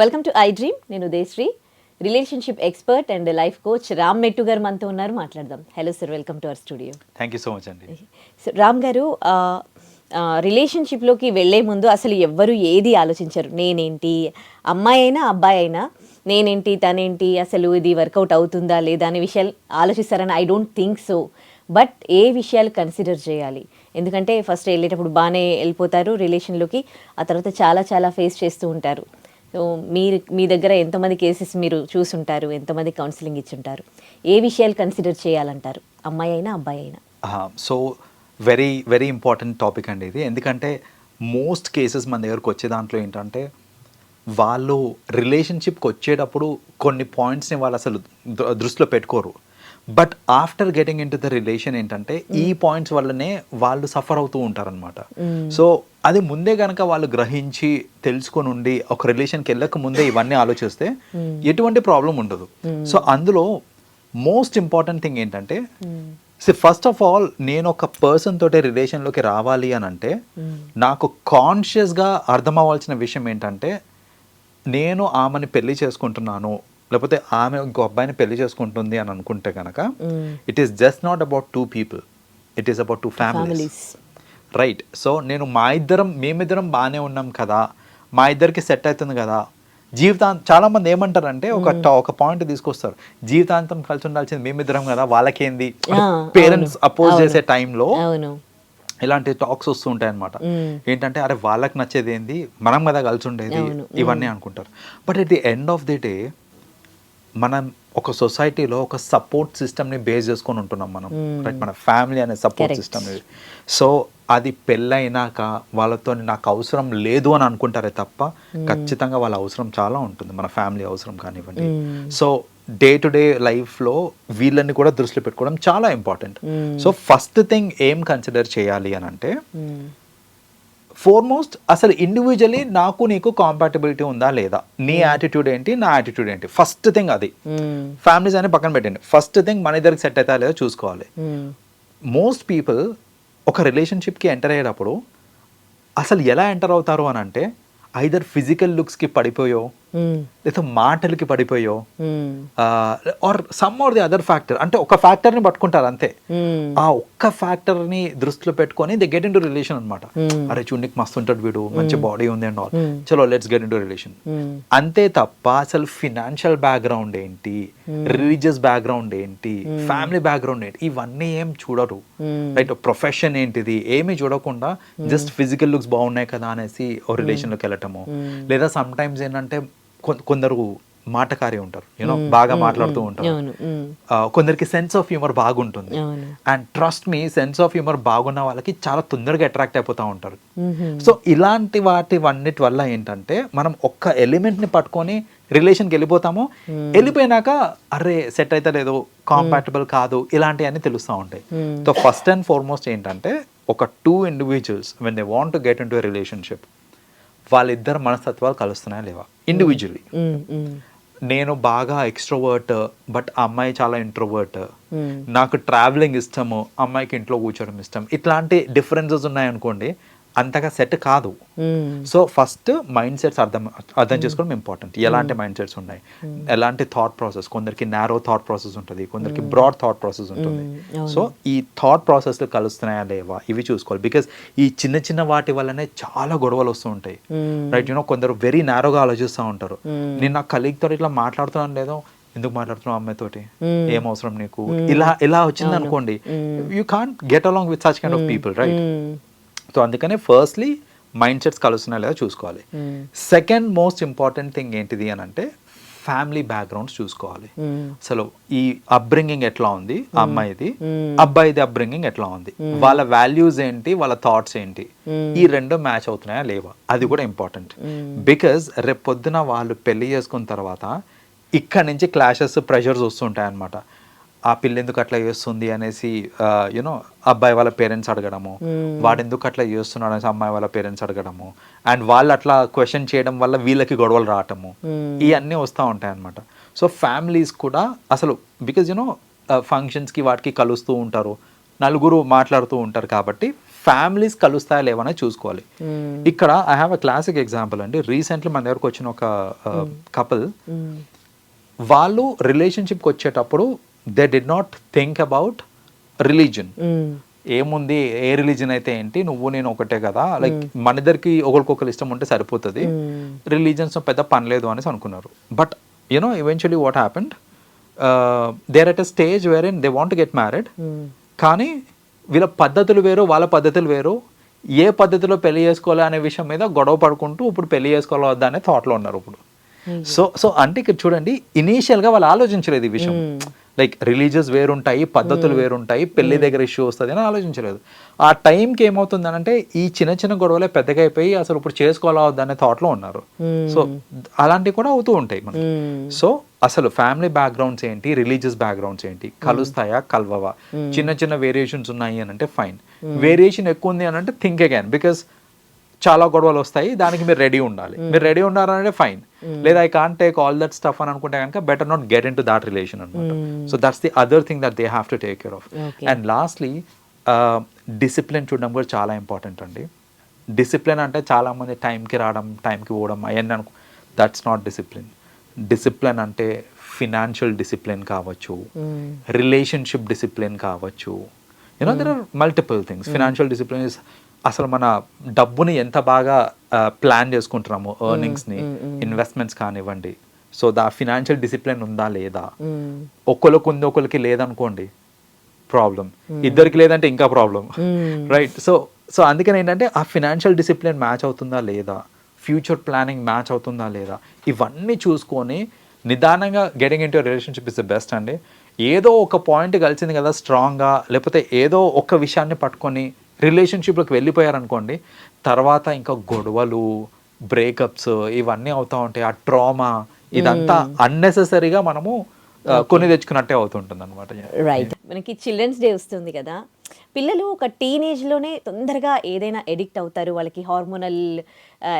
Welcome to I dream నేను Udayashri. Relationship expert and life coach Ram Mettu గారు మనతో ఉన్నారు. మాట్లాడదాం. Hello sir welcome to our studio thank you so much అండి. So Ram గారు రిలేషన్షిప్లోకి వెళ్ళే ముందు అసలు ఎవ్వరు ఏది ఆలోచించరు? నేనేంటి? అమ్మాయి అయినా అబ్బాయి అయినా నేనేంటి తనేంటి అసలు ఇది వర్కౌట్ అవుతుందా లేదా అనే విషయాలు ఆలోచిస్తారని I don't think so but ఏ విషయాలు కన్సిడర్ చేయాలి? ఎందుకంటే ఫస్ట్ వెళ్ళేటప్పుడు బాగానే వెళ్ళిపోతారు. రిలేషన్లోకి ఆ తర్వాత చాలా చాలా ఫేస్ చేస్తూ ఉంటారు. సో మీరు మీ దగ్గర ఎంతమంది కేసెస్ మీరు చూసుంటారు? ఎంతమంది కౌన్సిలింగ్ ఇచ్చుంటారు? ఏ విషయాలు కన్సిడర్ చేయాలంటారు? అమ్మాయి అయినా అబ్బాయి అయినా? So very very important topic అండి ఇది. ఎందుకంటే మోస్ట్ కేసెస్ మన దగ్గరకు వచ్చే దాంట్లో ఏంటంటే వాళ్ళు రిలేషన్షిప్కి వచ్చేటప్పుడు కొన్ని పాయింట్స్ని వాళ్ళు అసలు దృష్టిలో పెట్టుకోరు. But after getting into the relation ఏంటంటే ఈ పాయింట్స్ వల్లనే వాళ్ళు సఫర్ అవుతూ ఉంటారనమాట సో అది ముందే కనుక వాళ్ళు గ్రహించి తెలుసుకొని ఉండి ఒక రిలేషన్కి వెళ్ళక ముందే ఇవన్నీ ఆలోచిస్తే ఎటువంటి ప్రాబ్లం ఉండదు. సో అందులో మోస్ట్ ఇంపార్టెంట్ థింగ్ ఏంటంటే సో ఫస్ట్ ఆఫ్ ఆల్ నేను ఒక పర్సన్ తోటి రిలేషన్లోకి రావాలి అని అంటే నాకు కాన్షియస్గా అర్థం అవ్వాల్సిన విషయం ఏంటంటే నేను ఆమెని పెళ్ళి చేసుకుంటున్నాను లేకపోతే ఆమె ఇంకో అబ్బాయిని పెళ్ళి చేసుకుంటుంది అని అనుకుంటే కనుక it is just not about two people it is about two families right so నేను మా ఇద్దరం మేమిద్దరం బాగానే ఉన్నాం కదా. మా ఇద్దరికి సెట్ అవుతుంది కదా. జీవితాంతం చాలా మంది ఏమంటారంటే ఒక ఒక పాయింట్ తీసుకొస్తారు. జీవితాంతం కలిసి ఉండాల్సింది మేమిద్దరం కదా. వాళ్ళకేంది? Parents oppose. చేసే టైంలో ఇలాంటి టాక్స్ వస్తూ ఉంటాయి అనమాట. ఏంటంటే అరే వాళ్ళకి నచ్చేది ఏంది? మనం కదా కలిసి ఉండేది. ఇవన్నీ అనుకుంటారు. But at the end of the day మనం ఒక సొసైటీలో ఒక సపోర్ట్ సిస్టమ్ని బేస్ చేసుకొని ఉంటున్నాం మనం రైట్ మన ఫ్యామిలీ అనే సపోర్ట్. సిస్టమ్ సో అది పెళ్ళైనాక వాళ్ళతో నాకు అవసరం లేదు అని అనుకుంటారే తప్ప ఖచ్చితంగా వాళ్ళ అవసరం చాలా ఉంటుంది. మన ఫ్యామిలీ అవసరం కానివ్వండి. సో డే టు డే లైఫ్లో వీళ్ళని కూడా దృష్టిలో పెట్టుకోవడం చాలా ఇంపార్టెంట్. సో ఫస్ట్ థింగ్ ఏం కన్సిడర్ చేయాలి అని అంటే. ఫోర్మోస్ట్ అసలు ఇండివిజువలీ నాకు నీకు కాంపాటబిలిటీ ఉందా లేదా? నీ యాటిట్యూడ్ ఏంటి నా యాటిట్యూడ్ ఏంటి? ఫస్ట్ థింగ్ అది. ఫ్యామిలీస్ అని పక్కన పెట్టండి. ఫస్ట్ థింగ్ మన ఇద్దరికి సెట్ అవుతా లేదో చూసుకోవాలి. మోస్ట్ పీపుల్ ఒక రిలేషన్షిప్కి ఎంటర్ అయ్యేటప్పుడు అసలు ఎలా ఎంటర్ అవుతారు అని అంటే ఐదర్ ఫిజికల్ లుక్స్కి పడిపోయో లేదా మాటలకి పడిపోయో. Or some or the other factor అంటే ఒక ఫ్యాక్టర్ని పట్టుకుంటారు అంతే. మ్మ్. ఆ ఒక్క ఫ్యాక్టర్ని దృష్టిలో పెట్టుకొని they get in to relation అనమాట Hmm. అరే చూడనికి మస్తు ఉంటాడు వీడు మంచి బాడీ ఉంది అండ్ ఆల్ Hmm. చలో let's get in to relation. అంతే తప్ప అసలు ఫినాన్షియల్ బ్యాక్గ్రౌండ్ ఏంటి? రిలీజియస్ బ్యాక్గ్రౌండ్ ఏంటి? ఫ్యామిలీ బ్యాక్గ్రౌండ్ ఏంటి? ఇవన్నీ ఏం చూడరు. రైట్ ప్రొఫెషన్ ఏంటిది? ఏమీ చూడకుండా జస్ట్ ఫిజికల్ లుక్స్ బాగున్నాయి కదా అనేసి ఓ రిలేషన్లోకి వెళ్ళటము. లేదా సమ్ టైమ్స్ ఏంటంటే కొందరు మాటకారి ఉంటారు. యూనో బాగా మాట్లాడుతూ ఉంటారు. కొందరికి సెన్స్ ఆఫ్ హ్యూమర్ బాగుంటుంది. And trust me sense of humour బాగున్న వాళ్ళకి చాలా తొందరగా అట్రాక్ట్ అయిపోతూ ఉంటారు. సో ఇలాంటి వాటి అన్నిటి వల్ల ఏంటంటే మనం ఒక్క ఎలిమెంట్ని పట్టుకొని రిలేషన్కి వెళ్ళిపోతాము. వెళ్ళిపోయినాక అరే సెట్ అయితే లేదు కాంపాటబుల్ కాదు ఇలాంటివన్నీ తెలుస్తూ ఉంటాయి. సో ఫస్ట్ అండ్ ఫార్మోస్ట్ ఏంటంటే ఒక two individuals when they want to get into relationship వాళ్ళిద్దరు మనస్తత్వాలు కలుస్తున్నాయా లేవా? ఇండివిజువల్లీ. నేను బాగా ఎక్స్ట్రోవర్ట్ బట్ అమ్మాయి చాలా ఇంట్రోవర్ట్. నాకు ట్రావెలింగ్ ఇష్టము అమ్మాయికి ఇంట్లో కూర్చోవడం ఇష్టం. ఇట్లాంటి డిఫరెన్సెస్ ఉన్నాయనుకోండి అంతగా సెట్ కాదు. సో ఫస్ట్ మైండ్ సెట్స్ అర్థం అర్థం చేసుకోవడం ఇంపార్టెంట్ ఎలాంటి మైండ్ సెట్స్ ఉన్నాయి? ఎలాంటి థాట్ ప్రాసెస్ కొందరికి నారో థాట్ ప్రాసెస్ ఉంటుంది కొందరికి బ్రాడ్ థాట్ ప్రాసెస్ ఉంటుంది. సో ఈ థాట్ ప్రాసెస్లు కలుస్తున్నాయా లేవా? ఇవి చూసుకోవాలి. బికాస్ ఈ చిన్న చిన్న వాటి వల్లనే చాలా గొడవలు వస్తూ ఉంటాయి. రైట్ యూనో కొందరు వెరీ నారోగా ఆలోచిస్తూ ఉంటారు. నేను నా తోటి ఇట్లా మాట్లాడుతున్నాను లేదో. ఎందుకు మాట్లాడుతున్నావు అమ్మాయితోటి ఏం అవసరం నీకు? ఇలా ఇలా వచ్చింది అనుకోండి you can't get along with such kind of people right. So అందుకనే ఫస్ట్లీ మైండ్ సెట్స్ కలుస్తున్నాయా లేదా చూసుకోవాలి. సెకండ్ మోస్ట్ ఇంపార్టెంట్ థింగ్ ఏంటిది అని అంటే ఫ్యామిలీ బ్యాక్గ్రౌండ్స్ చూసుకోవాలి. మ్మ్. అసలు ఈ అప్బ్రింగింగ్ ఎట్లా ఉంది? ఆ అమ్మాయిది. అబ్బాయిది అప్బ్రింగింగ్ ఎట్లా ఉంది? వాళ్ళ వాల్యూస్ ఏంటి? వాళ్ళ థాట్స్ ఏంటి? ఈ రెండు మ్యాచ్ అవుతున్నాయా లేవా? అది కూడా ఇంపార్టెంట్ బికాజ్ రేపు పొద్దున వాళ్ళు పెళ్ళి చేసుకున్న తర్వాత ఇక్కడ నుంచి క్లాషెస్ ప్రెషర్స్ వస్తుంటాయి అనమాట ఆ పిల్ల ఎందుకు అట్లా చేస్తుంది అనేసి యూనో అబ్బాయి వాళ్ళ పేరెంట్స్ అడగడము వాడు ఎందుకు అట్లా చేస్తున్నాడు అనేసి అమ్మాయి వాళ్ళ పేరెంట్స్ అడగడము. అండ్ వాళ్ళు అట్లా క్వశ్చన్ చేయడం వల్ల వీళ్ళకి గొడవలు రావటము. ఇవన్నీ వస్తూ ఉంటాయి అనమాట సో ఫ్యామిలీస్ కూడా అసలు బికాజ్ యూనో ఫంక్షన్స్కి వాటికి కలుస్తూ ఉంటారు. నలుగురు మాట్లాడుతూ ఉంటారు కాబట్టి ఫ్యామిలీస్ కలుస్తాయా లేవనే చూసుకోవాలి. ఇక్కడ I have a classic example అండి. రీసెంట్లీ మన దగ్గరకు వచ్చిన ఒక కపుల్ వాళ్ళు రిలేషన్షిప్కి వచ్చేటప్పుడు they did not think about religion ఏముంది? ఏ రిలీజన్ అయితే ఏంటి? నువ్వు నేను ఒకటే కదా? లైక్ మన ఇద్దరికి ఒకరికొకరు ఇష్టం ఉంటే సరిపోతుంది. రిలీజన్స్ పెద్ద పని లేదు అనేసి అనుకున్నారు. But you know eventually what happened there at a stage where in they want get married కానీ వీళ్ళ పద్ధతులు వేరు వాళ్ళ పద్ధతులు వేరు. ఏ పద్ధతిలో పెళ్ళి చేసుకోవాలి అనే విషయం మీద గొడవ పడుకుంటూ ఇప్పుడు పెళ్ళి చేసుకోవాలి వద్దా అనే థాట్లో ఉన్నారు ఇప్పుడు. సో సో అంటే ఇక్కడ చూడండి ఇనీషియల్గా వాళ్ళు ఆలోచించలేదు ఈ విషయం. లైక్ రిలీజియస్ వేరుంటాయి పద్ధతులు వేరుంటాయి పెళ్ళి దగ్గర ఇష్యూ వస్తుంది అని ఆలోచించలేదు. ఆ టైంకి ఏమవుతుంది అంటే ఈ చిన్న చిన్న గొడవలే పెద్దగా అయిపోయి అసలు ఇప్పుడు చేసుకోవాలా అనే thought లో ఉన్నారు సో అలాంటివి కూడా అవుతూ ఉంటాయి మనకి. సో అసలు ఫ్యామిలీ బ్యాక్గ్రౌండ్స్ ఏంటి రిలీజియస్ బ్యాక్గ్రౌండ్స్ ఏంటి కలుస్తాయా కలవవా? చిన్న చిన్న వేరియేషన్స్ ఉన్నాయి అని అంటే ఫైన్ వేరియేషన్ ఎక్కువ ఉంది అని అంటే థింక్ అగైన్ బికాస్ చాలా గొడవలు వస్తాయి దానికి మీరు రెడీ ఉండాలి. మీరు రెడీ ఉన్నారంటే ఫైన్ లేదా I can't take all that stuff అని అనుకుంటే కనుక better not get into that relation అనమాట so that's the other thing that they have to take care of. And lastly discipline చూడడం కూడా చాలా ఇంపార్టెంట్ అండి. డిసిప్లిన్ అంటే చాలా మంది టైంకి రావడం టైంకి పోవడం అవన్నీ అనుకో దట్స్ నాట్ డిసిప్లిన్ డిసిప్లిన్ అంటే ఫినాన్షియల్ డిసిప్లిన్ కావచ్చు రిలేషన్షిప్ డిసిప్లిన్ కావచ్చు. You know there are multiple things financial discipline is అసలు మన డబ్బుని ఎంత బాగా ప్లాన్ చేసుకుంటున్నాము ఎర్నింగ్స్ని ఇన్వెస్ట్మెంట్స్ కానివ్వండి. సో దా ఫినాన్షియల్ డిసిప్లిన్ ఉందా లేదా? ఒకరికి ఉంది ఒకరికి లేదనుకోండి ప్రాబ్లం ఇద్దరికి లేదంటే ఇంకా ప్రాబ్లం రైట్. సో సో అందుకని ఏంటంటే ఆ ఫినాన్షియల్ డిసిప్లిన్ మ్యాచ్ అవుతుందా లేదా? ఫ్యూచర్ ప్లానింగ్ మ్యాచ్ అవుతుందా లేదా? ఇవన్నీ చూసుకొని నిదానంగా getting into relationship is the best అండి. ఏదో ఒక పాయింట్ కలిసింది కదా స్ట్రాంగ్గా లేకపోతే ఏదో ఒక విషయాన్ని పట్టుకొని రిలేషన్షిప్లోకి వెళ్ళిపోయారనుకోండి తర్వాత ఇంకా గొడవలు బ్రేకప్స్ ఇవన్నీ అవుతూ ఉంటాయి. ఆ ట్రామా ఇదంతా అన్నెసెసరీగా మనము కొని తెచ్చుకున్నట్టే అవుతుంటుంది అనమాట రైట్. మనకి చిల్డ్రన్స్ డే వస్తుంది కదా. పిల్లలు ఒక టీనేజ్లోనే తొందరగా ఏదైనా ఎడిక్ట్ అవుతారు. వాళ్ళకి హార్మోనల్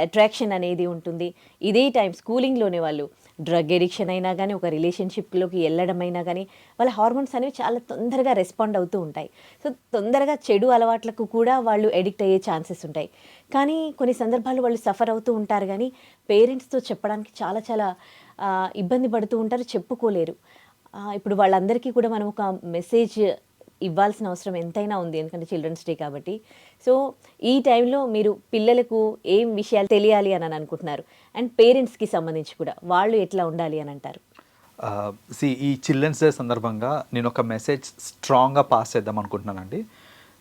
అట్రాక్షన్ అనేది ఉంటుంది. ఇదే టైం స్కూలింగ్లోనే వాళ్ళు డ్రగ్ ఎడిక్షన్ అయినా కానీ ఒక రిలేషన్షిప్లోకి వెళ్ళడం అయినా కానీ వాళ్ళ హార్మోన్స్ అనేవి చాలా తొందరగా రెస్పాండ్ అవుతూ ఉంటాయి. సో తొందరగా చెడు అలవాట్లకు కూడా వాళ్ళు ఎడిక్ట్ అయ్యే ఛాన్సెస్ ఉంటాయి. కానీ కొన్ని సందర్భాలు వాళ్ళు సఫర్ అవుతూ ఉంటారు కానీ పేరెంట్స్తో చెప్పడానికి చాలా చాలా ఇబ్బంది పడుతూ ఉంటారు చెప్పుకోలేరు. ఇప్పుడు వాళ్ళందరికీ కూడా మనం ఒక మెసేజ్ ఇవ్వాల్సిన అవసరం ఎంతైనా ఉంది. ఎందుకంటే చిల్డ్రన్స్ డే కాబట్టి. సో ఈ టైంలో మీరు పిల్లలకు ఏం విషయాలు తెలియాలి అని అనుకుంటున్నారు? అండ్ పేరెంట్స్కి సంబంధించి కూడా వాళ్ళు ఎట్లా ఉండాలి అని అంటారు? సి ఈ చిల్డ్రన్స్ డే సందర్భంగా నేను ఒక మెసేజ్ స్ట్రాంగ్గా పాస్ చేద్దాం అనుకుంటున్నానండి.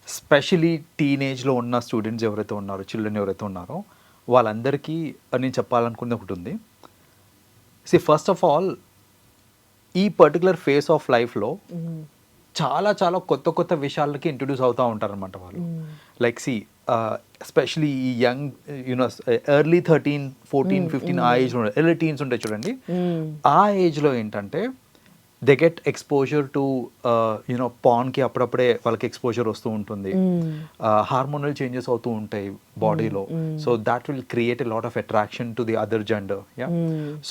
స్పెషలీ టీనేజ్లో ఉన్న స్టూడెంట్స్ ఎవరైతే ఉన్నారో చిల్డ్రన్ ఎవరైతే ఉన్నారో వాళ్ళందరికీ నేను చెప్పాలనుకున్నది ఒకటి ఉంది. సి ఫస్ట్ ఆఫ్ ఆల్ ఈ పర్టికులర్ ఫేస్ ఆఫ్ లైఫ్లో చాలా చాలా కొత్త కొత్త విషయాలకి ఇంట్రొడ్యూస్ అవుతూ ఉంటారనమాట వాళ్ళు. లైక్ సి ఎస్పెషలీ ఈ young you know early thirteen fourteen fifteen ఆ ఏజ్లో ఎర్లీ టీన్స్ ఉంటాయి చూడండి. ఆ ఏజ్లో ఏంటంటే they get exposure to you know పాన్కి అప్పుడప్పుడే వాళ్ళకి ఎక్స్పోజర్ వస్తూ ఉంటుంది. హార్మోనల్ చేంజెస్ అవుతూ ఉంటాయి బాడీలో. So that will create a lot of attraction to the other gender yeah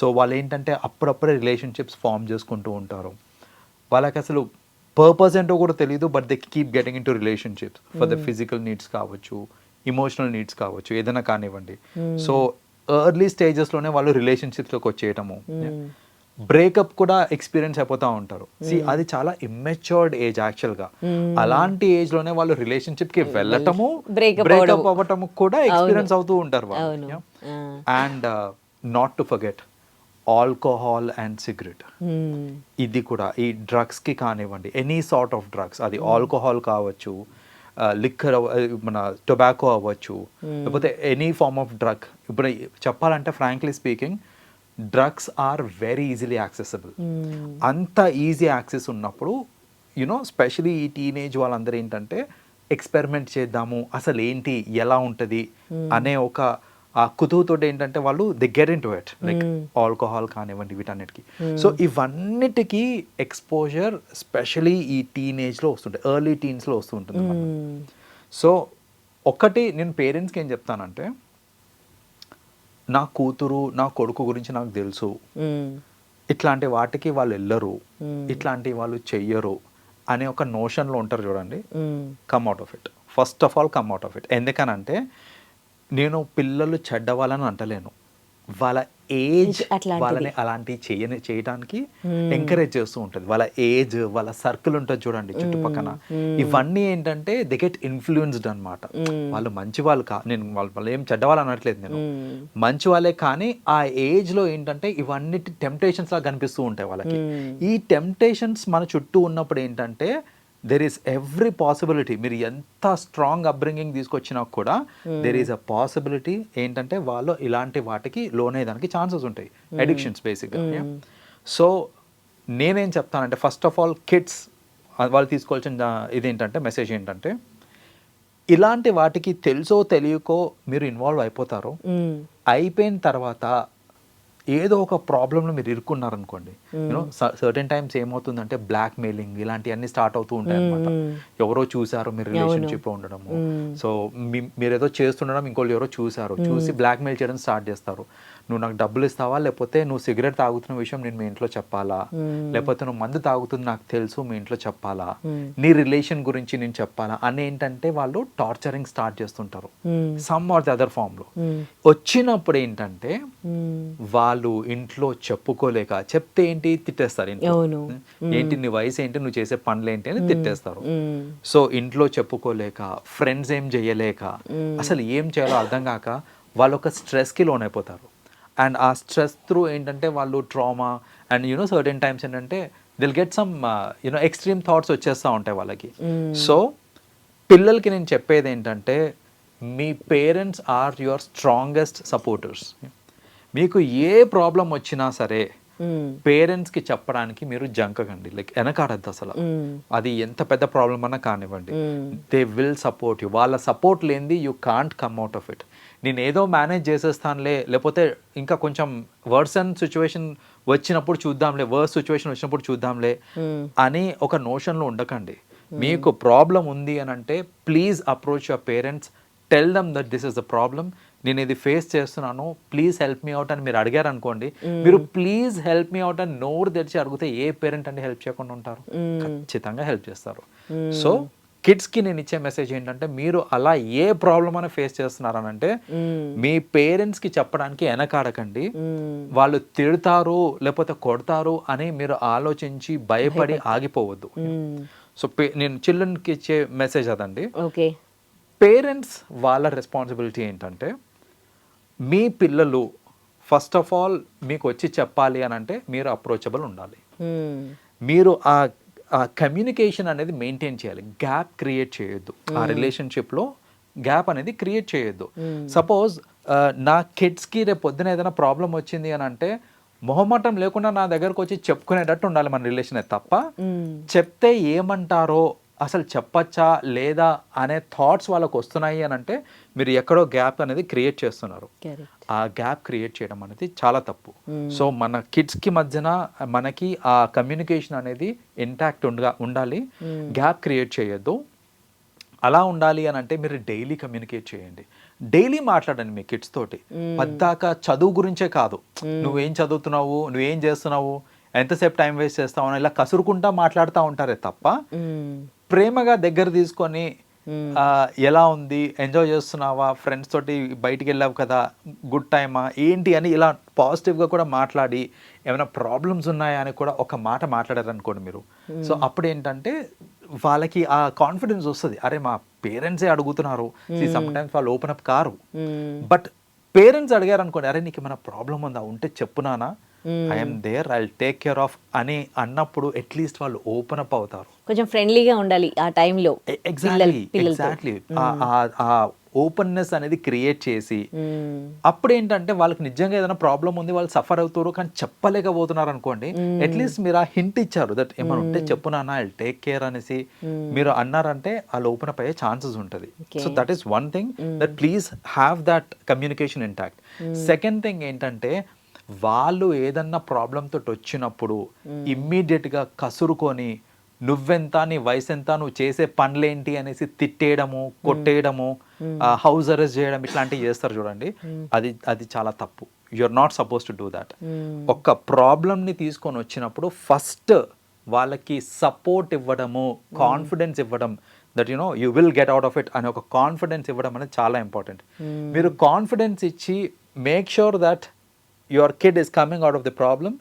so వాళ్ళు ఏంటంటే అప్పుడప్పుడే రిలేషన్షిప్స్ ఫామ్ చేసుకుంటూ ఉంటారు. వాళ్ళకి అసలు పర్పస్ ఏంటో కూడా తెలియదు but they keep getting into relationships for the physical needs కావచ్చు ఇమోషనల్ నీడ్స్ కావచ్చు ఏదైనా కానివ్వండి. సో ఎర్లీ స్టేజెస్లోనే వాళ్ళు రిలేషన్షిప్స్లోకి వచ్చేయటము. బ్రేకప్ కూడా ఎక్స్పీరియన్స్ అయిపోతూ ఉంటారు. సి అది చాలా ఇమ్మెచ్యూర్డ్ ఏజ్ యాక్చువల్గా అలాంటి ఏజ్లోనే వాళ్ళు రిలేషన్షిప్కి వెళ్ళటము Breakup బ్రేకప్. అవ్వటము కూడా ఎక్స్పీరియన్స్ అవుతూ ఉంటారు. వాళ్ళు. And not to forget alcohol and cigarette ఇది కూడా ఈ drugs కి కానివ్వండి ఎనీ సార్ట్ ఆఫ్ డ్రగ్స్ అది ఆల్కహాల్ కావచ్చు లిక్కర్ మన టొబాకో అవ్వచ్చు లేకపోతే ఎనీ ఫార్మ్ ఆఫ్ డ్రగ్ ఇప్పుడు చెప్పాలంటే frankly speaking drugs are very easily accessible అంత ఈజీ యాక్సెస్ ఉన్నప్పుడు యునో స్పెషలీ ఈ టీనేజ్ వాళ్ళందరూ ఏంటంటే ఎక్స్పెరిమెంట్ చేద్దాము అసలు ఏంటి ఎలా ఉంటుంది అనే ఒక ఆ కుతువుతో ఏంటంటే వాళ్ళు they get into it like alcohol కానివ్వండి వీటన్నిటికి. సో ఇవన్నిటికీ ఎక్స్పోజర్ స్పెషలీ ఈ టీనేజ్లో వస్తుంటాయి ఎర్లీ టీన్స్లో వస్తుంటుంది సో ఒకటి నేను పేరెంట్స్కి ఏం చెప్తానంటే నా కూతురు నా కొడుకు గురించి నాకు తెలుసు. ఇట్లాంటి వాటికి వాళ్ళు వెళ్ళరు. ఇట్లాంటి వాళ్ళు చెయ్యరు అనే ఒక నోషన్లో ఉంటారు చూడండి. Come out of it first of all come out of it ఎందుకనంటే నేను పిల్లలు చెడ్డవాళ్ళని అంటలేను. వాళ్ళ ఏజ్. వాళ్ళని అలాంటివి చేయని చేయడానికి ఎంకరేజ్ చేస్తూ ఉంటుంది. వాళ్ళ ఏజ్ వాళ్ళ సర్కిల్ ఉంటుంది చూడండి చుట్టుపక్కల ఇవన్నీ ఏంటంటే ది గెట్ ఇన్ఫ్లుయెన్స్డ్ అనమాట వాళ్ళు మంచి వాళ్ళు కా నేను వాళ్ళు వాళ్ళు ఏం చెడ్డవాళ్ళు అనట్లేదు నేను. మంచి వాళ్ళే కానీ ఆ ఏజ్లో ఏంటంటే ఇవన్నీ టెంప్టేషన్స్ లా కనిపిస్తూ ఉంటాయి వాళ్ళకి. ఈ టెంప్టేషన్స్ మన చుట్టూ ఉన్నప్పుడు ఏంటంటే దెర్ ఈస్ ఎవ్రీ పాసిబిలిటీ మీరు ఎంత స్ట్రాంగ్ అప్బ్రింగింగ్ తీసుకొచ్చినా కూడా దెర్ ఈస్ అ పాసిబిలిటీ ఏంటంటే వాళ్ళు ఇలాంటి వాటికి లోన్ అయ్యేదానికి ఛాన్సెస్ ఉంటాయి. అడిక్షన్స్ బేసిక్గా సో నేనేం చెప్తానంటే ఫస్ట్ ఆఫ్ ఆల్ కిడ్స్ వాళ్ళు తీసుకోవాల్సిన ఇదేంటంటే మెసేజ్ ఏంటంటే ఇలాంటి వాటికి తెలుసో తెలియకో మీరు ఇన్వాల్వ్ అయిపోతారు. మ్మ్. అయిపోయిన తర్వాత ఏదో ఒక ప్రాబ్లంలో మీరు ఇరుక్కున్నారనుకోండి యూనో సర్టెన్ టైమ్స్ ఏమవుతుందంటే బ్లాక్ మెయిలింగ్ ఇలాంటివన్నీ స్టార్ట్ అవుతూ ఉంటాయి అనమాట ఎవరో చూసారు మీరు రిలేషన్షిప్ ఉండడము. సో మీరు ఏదో చేస్తుండడం ఇంకోళ్ళు ఎవరో చూసారు చూసి బ్లాక్ మెయిల్ చేయడం స్టార్ట్ చేస్తారు. నువ్వు నాకు డబ్బులు ఇస్తావా? లేకపోతే నువ్వు సిగరెట్ తాగుతున్న విషయం నేను మీ ఇంట్లో చెప్పాలా? లేకపోతే నువ్వు మందు తాగుతుంది నాకు తెలుసు మీ ఇంట్లో చెప్పాలా? నీ రిలేషన్ గురించి నేను చెప్పాలా? అని ఏంటంటే వాళ్ళు టార్చరింగ్ స్టార్ట్ చేస్తుంటారు. సమ్ ఆర్ ది అదర్ ఫామ్లో. మ్మ్. వచ్చినప్పుడు ఏంటంటే మ్మ్. వాళ్ళు ఇంట్లో చెప్పుకోలేక చెప్తే ఏంటి? తిట్టేస్తారు. ఏంటి నీ వయసు ఏంటి? నువ్వు చేసే పనులు ఏంటి? అని తిట్టేస్తారు. సో ఇంట్లో చెప్పుకోలేక ఫ్రెండ్స్ ఏం చేయలేక అసలు ఏం చేయాలో అర్థం కాక వాళ్ళు ఒక స్ట్రెస్కి లోన్ అయిపోతారు అండ్ ఆ స్ట్రెస్ త్రూ ఏంటంటే వాళ్ళు trauma and you know certain times ఏంటంటే they'll get some you know extreme thoughts వచ్చేస్తూ ఉంటాయి వాళ్ళకి. సో పిల్లలకి నేను చెప్పేది ఏంటంటే మీ parents are your strongest supporters మీకు ఏ ప్రాబ్లం వచ్చినా సరే మ్మ్. పేరెంట్స్కి చెప్పడానికి మీరు జంకకండి లైక్ వెనకాడద్దు అసలు. అది ఎంత పెద్ద ప్రాబ్లం అన్నా కానివ్వండి. దే విల్ సపోర్ట్ యూ వాళ్ళ సపోర్ట్ లేనిది you can't come out of it నేను ఏదో మేనేజ్ చేసేస్తానులే లేకపోతే ఇంకా కొంచెం వర్సన్ సిచ్యువేషన్ వచ్చినప్పుడు చూద్దాంలే వర్స్ సిచ్యువేషన్ వచ్చినప్పుడు చూద్దాంలే. అని ఒక నోషన్లో ఉండకండి మీకు ప్రాబ్లం ఉంది అని అంటే please approach your parents tell them that this is the problem నేను ఇది ఫేస్ చేస్తున్నాను ప్లీజ్ హెల్ప్ మీ అవుట్ అని మీరు అడిగారు అనుకోండి మీరు ప్లీజ్ హెల్ప్ మీ అవుట్ అని నోరు తెరిచి అడిగితే ఏ పేరెంట్ అంటే హెల్ప్ చేయకుండా ఉంటారు? ఖచ్చితంగా హెల్ప్ చేస్తారు. సో కిడ్స్కి నేను ఇచ్చే మెసేజ్ ఏంటంటే మీరు అలా ఏ ప్రాబ్లం అని ఫేస్ చేస్తున్నారనంటే. మీ పేరెంట్స్కి చెప్పడానికి వెనకాడకండి. వాళ్ళు తిడతారు లేకపోతే కొడతారు అని మీరు ఆలోచించి భయపడి ఆగిపోవద్దు. సో నేను చిల్డ్రన్కి ఇచ్చే మెసేజ్ అదండి. ఓకే. పేరెంట్స్ వాళ్ళ రెస్పాన్సిబిలిటీ ఏంటంటే మీ పిల్లలు ఫస్ట్ ఆఫ్ ఆల్ మీకు వచ్చి చెప్పాలి అని అంటే మీరు అప్రోచబుల్ ఉండాలి. మ్మ్. మీరు ఆ కమ్యూనికేషన్ అనేది మెయింటైన్ చేయాలి. గ్యాప్ క్రియేట్ చేయొద్దు. ఆ రిలేషన్షిప్లో గ్యాప్ అనేది క్రియేట్ చేయొద్దు. సపోజ్ నా కిడ్స్కి రేపు పొద్దున ఏదైనా ప్రాబ్లం వచ్చింది అని అంటే మొహమాటం లేకుండా నా దగ్గరకు వచ్చి చెప్పుకునేటట్టు ఉండాలి మన రిలేషన్ తప్ప. చెప్తే ఏమంటారో అసలు చెప్పచ్చా లేదా అనే థాట్స్ వాళ్ళకు వస్తున్నాయి అని అంటే మీరు ఎక్కడో గ్యాప్ అనేది క్రియేట్ చేస్తున్నారు. ఆ గ్యాప్ క్రియేట్ చేయడం అనేది చాలా తప్పు. సో మన కిడ్స్కి మధ్యన మనకి ఆ కమ్యూనికేషన్ అనేది ఇంటాక్ట్ ఉండగా ఉండాలి. గ్యాప్ క్రియేట్ చేయొద్దు. అలా ఉండాలి అని అంటే మీరు డైలీ కమ్యూనికేట్ చేయండి. డైలీ మాట్లాడండి మీ కిడ్స్ తోటి. పద్దాక చదువు గురించే కాదు. నువ్వేం చదువుతున్నావు? నువ్వేం చేస్తున్నావు? ఎంతసేపు టైం వేస్ట్ చేస్తావు? అని ఇలా కసురుకుంటా మాట్లాడుతూ ఉంటారే తప్ప. ప్రేమగా దగ్గర తీసుకొని ఎలా ఉంది? ఎంజాయ్ చేస్తున్నావా? ఫ్రెండ్స్ తోటి బయటికి వెళ్ళావు కదా? గుడ్ టైమా ఏంటి అని ఇలా పాజిటివ్గా కూడా మాట్లాడి ఏమైనా ప్రాబ్లమ్స్ ఉన్నాయా అని కూడా ఒక మాట మాట్లాడారు అనుకోండి మీరు సో అప్పుడు ఏంటంటే వాళ్ళకి ఆ కాన్ఫిడెన్స్ వస్తుంది. అరే మా పేరెంట్సే అడుగుతున్నారు? సమ్ టైమ్స్ వాళ్ళు ఓపెన్ అప్ కారు. బట్ పేరెంట్స్ అడిగారు అనుకోండి అరే నీకు ఏమైనా ప్రాబ్లం ఉందా? ఉంటే చెప్పునానా I'm there I take care of అని అన్నప్పుడు అట్లీస్ట్ వాళ్ళు ఓపెన్ అప్ అవుతారు. కొంచెం ఫ్రెండ్లీగా ఉండాలి ఆ టైంలో ఎగ్జాక్ట్లీ. ఎగ్జాక్ట్లీ ఆ ఓపెన్నెస్ అనేది క్రియేట్ చేసి మ్మ్. అప్పుడు ఏంటంటే వాళ్ళకి నిజంగా ఏదైనా ప్రాబ్లం ఉంది వాళ్ళు సఫర్ అవుతారు కానీ చెప్పలేకపోతున్నారు అనుకోండి. అట్లీస్ట్ మీరు ఆ హింట్ ఇచ్చారు దట్ ఏమైనా ఉంటే చెప్పు నాన్న ఐ టేక్ కేర్ అనేసి మీరు అన్నారంటే వాళ్ళు ఓపెన్ అప్ అయ్యే ఛాన్సెస్ ఉంటుంది. So that is one thing that please have that communication intact second thing ఏంటంటే వాళ్ళు ఏదన్నా ప్రాబ్లం తోటి వచ్చినప్పుడు ఇమ్మీడియట్గా కసురుకొని నువ్వెంత నీ వయసు ఎంత నువ్వు చేసే పనులేంటి? అనేసి తిట్టేయడము కొట్టేయడము హౌస్ అరెస్ట్ చేయడం ఇట్లాంటివి చేస్తారు చూడండి. అది అది చాలా తప్పు. You are not suppose to do that. ఒక ప్రాబ్లమ్ని తీసుకొని వచ్చినప్పుడు ఫస్ట్ వాళ్ళకి సపోర్ట్ ఇవ్వడము కాన్ఫిడెన్స్ ఇవ్వడం that you know you will get out of it అనే ఒక కాన్ఫిడెన్స్ ఇవ్వడం అనేది చాలా ఇంపార్టెంట్ మీరు కాన్ఫిడెన్స్ ఇచ్చి make sure that your kid is coming out of the problem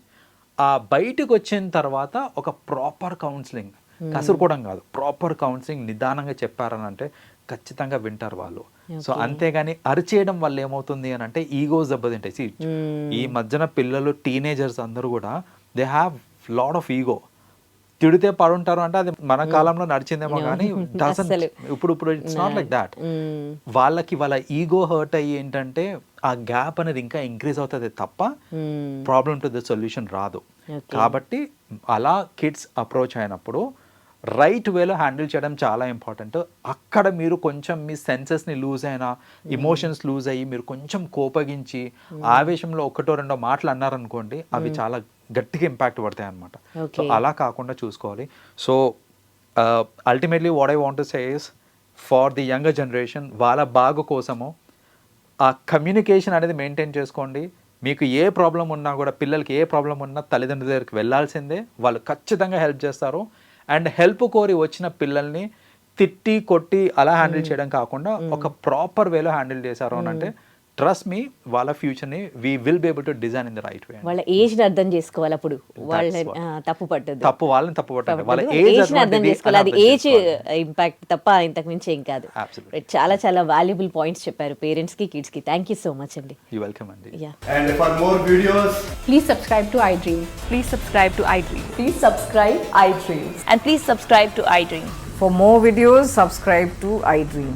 ఆ బయటకు వచ్చిన తర్వాత ఒక ప్రాపర్ కౌన్సిలింగ్ కసురుకోవడం కాదు. ప్రాపర్ కౌన్సిలింగ్ నిదానంగా చెప్పారని అంటే ఖచ్చితంగా వింటారు వాళ్ళు. సో అంతేగాని అరిచేయడం వల్ల ఏమవుతుంది అని అంటే ఈగోస్ దెబ్బతింటాయి ఈ మధ్యన పిల్లలు టీనేజర్స్ అందరూ కూడా they have lot of ego తిడితే పడుంటారు అంటే అది మన కాలంలో నడిచిందేమో కానీ అస్సలు. ఇప్పుడు ఇప్పుడు ఇట్స్ నాట్ లైక్ దాట్. వాళ్ళకి వాళ్ళ ఈగో హర్ట్ అయ్యి ఏంటంటే ఆ గ్యాప్ అనేది ఇంకా ఇంక్రీజ్ అవుతుంది తప్ప. ప్రాబ్లం టు ద సొల్యూషన్ రాదు. కాబట్టి అలా కిడ్స్ అప్రోచ్ అయినప్పుడు రైట్ వేలో హ్యాండిల్ చేయడం చాలా ఇంపార్టెంట్ అక్కడ మీరు కొంచెం మీ సెన్సెస్ని లూజ్ అయినా ఇమోషన్స్ లూజ్ అయ్యి మీరు కొంచెం కోపగించి ఆవేశంలో ఒకటో రెండో మాటలు అన్నారనుకోండి అవి చాలా గట్టిగా ఇంపాక్ట్ పడతాయి అనమాట సో. అలా కాకుండా చూసుకోవాలి. So ultimately what I want says for the younger generation వాళ్ళ బాగు కోసము ఆ కమ్యూనికేషన్ అనేది మెయింటైన్ చేసుకోండి. మీకు ఏ ప్రాబ్లం ఉన్నా కూడా పిల్లలకి ఏ ప్రాబ్లం ఉన్నా తల్లిదండ్రుల దగ్గరికి వెళ్ళాల్సిందే. వాళ్ళు ఖచ్చితంగా హెల్ప్ చేస్తారు. అండ్ హెల్ప్ కోరి వచ్చిన పిల్లల్ని తిట్టి కొట్టి అలా హ్యాండిల్ చేయడం కాకుండా ఒక ప్రాపర్ వేలో హ్యాండిల్ చేశారు అని అంటే ట్రస్ట్ మీ వాళ్ళ ఫ్యూచర్ని we will be able to design in the right way వాళ్ళ ఏజ్ని అర్థం చేసుకోవాలి అప్పుడు. వాళ్ళ తప్పు పట్టదు తప్పు వాళ్ళని తప్పు పట్టండి వాళ్ళ ఏజ్ని అర్థం చేసుకోవాలి. అది ఏజ్ ఇంపాక్ట్ తప్ప ఇంతకు మించి ఏం కాదు. చాలా చాలా వాల్యుబుల్ పాయింట్స్ చెప్పారు పేరెంట్స్కి కిడ్స్కి. థాంక్యూ సో మచ్ అండి యు వెల్కమ్ అండి. And for more videos please subscribe to I Dream please subscribe to I Dream please subscribe I Dream and please subscribe to I Dream for more videos subscribe to I Dream